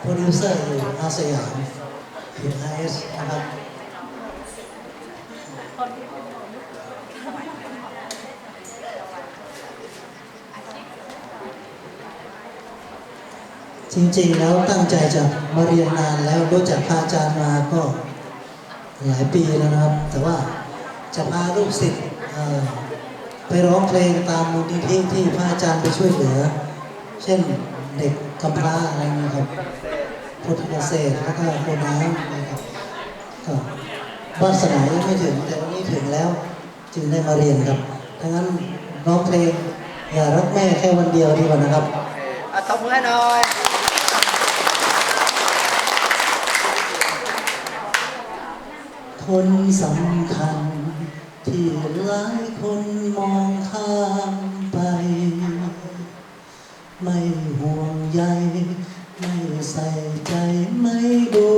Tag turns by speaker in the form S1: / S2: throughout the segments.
S1: โปรดิวเซอร์อยู่อาสยามอยู่ไอเอสนะครับจริงๆแล้วตั้งใจจะมาเรียนนานแล้วรู้จักพระอาจารย์มาก็หลายปีแล้วนะครับ แต่ว่าจะพาลูกศิษย์ไปร้องเพลงตามมูลนิธิที่พระอาจารย์ไปช่วยเหลือ เช่นเด็ก กำพร้าอะไรเงี้ยครับพุทธเกษตรแล้วก็โคน้ำนะครับก็วาสนายังไม่ถึงแต่วันนี้ถึงแล้วจึงได้มาเรียนครับดังนั้นร้องเพลงอย่ารักแม่แค่วันเดียวดีกว่านะครับ
S2: อะตบมือให้หน่อย
S1: คนสำคัญ ที่หลายคนมองข้ามไป ไม่ห่วง ใยไม่ใส่ใจไม่ดู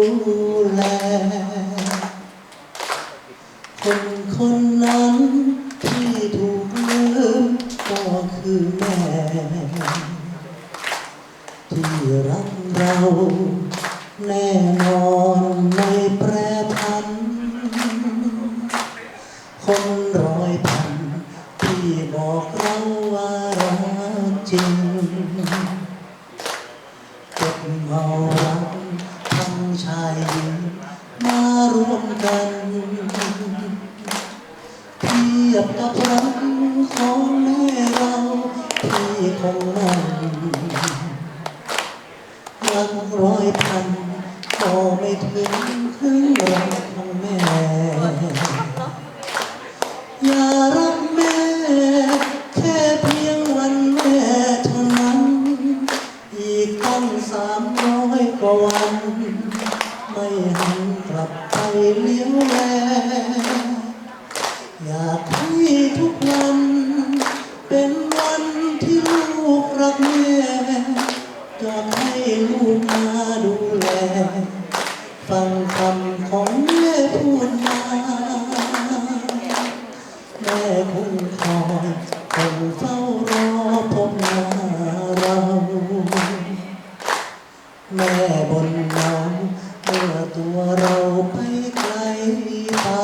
S1: แล คนคนนั้นที่ถูกลืมก็คือแม่ ที่รักเราแน่นอนไม่แปรผัน คนร้อยพัน ชายหญิงมารวมกันเทียบกับรักของแม่เราที่คงนั่นรักร้อยพันก็ไม่ถึง เลี้ยวแลอยากให้ทุกวัน เป็นวันที่ลูกรักแม่อยากให้ลูกมาดูแล ฟังคำของแม่พูดมาแม่คงคอยคงเฝ้ารอพบหน้าเรา แม่บนเรา ตัวเราไปไกลตา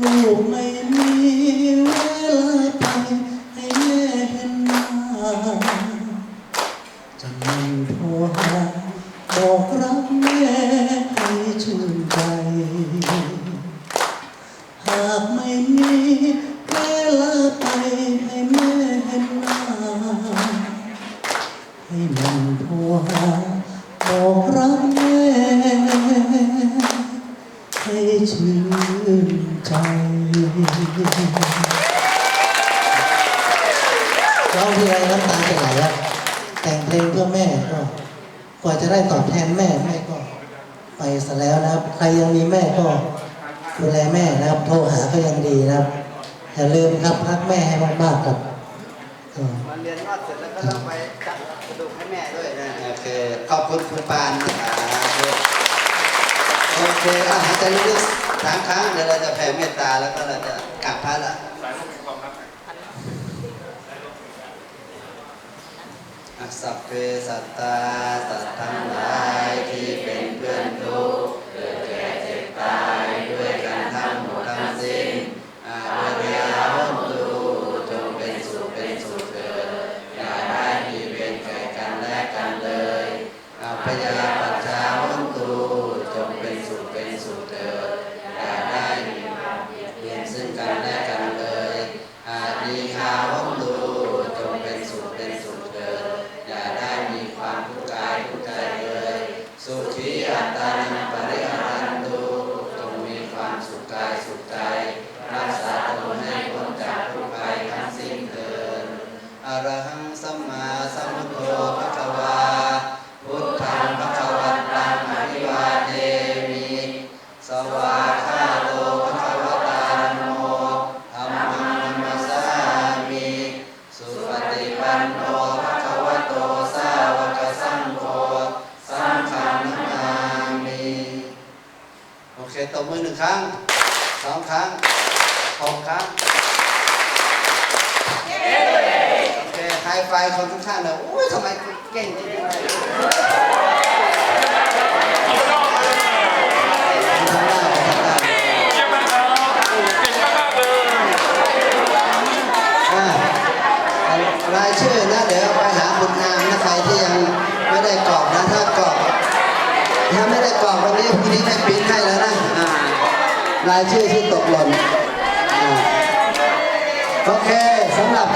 S1: ลูกไม่มีเวลาไปให้แม่เห็นหน้าจะมันโทรหาบอกรักแม่ให้ชื่นใจ หากไม่มีเวลาไปให้แม่เห็นหน้าให้มันโทรหา บอกรักแม่ให้ชื่นใจร้องทีไรน้ำตาจะไหลอะแต่งเพลงเพื่อแม่ก็กว่าจะได้ตอบแทนแม่แม่ก็ ไปซะแล้วนะครับ ใครยังมีแม่ก็ดูแลแม่นะครับ โทรหาก็ยังดีนะครับอย่าลืมครับรักแม่ให้มากๆครับ
S2: มาเรียนนอดเสร็จแล้วก็ต้องไปจัดกระดูกให้แม่ด้วยนะโอเคขอบคุณคุณปานนะครับโอเคอะหายใจลึกๆสามครั้งเดี๋ยวเราจะแผ่เมตตาแล้วก็เราจะกราบพระละอะสัพเพสัตตาสัตว์ทั้งหลายที่เป็นเพื่อน พยาปัจจา สวาคาโลภวตาโนธรรมังมัสสามิสุปฏิปันโนภควโตสาวกสังโฆสังฆานามิโอเคตบมือหนึ่งครั้งสองครั้งหกครั้งโอเคไฮไฟคนข้างเลยโอ้ยทำไมเก่งจริงๆ พรุ่นี้แม่ปิ้นให้แล้วนะอ่ารายชื่อชื่อตกหล่นโอเคสำหรับ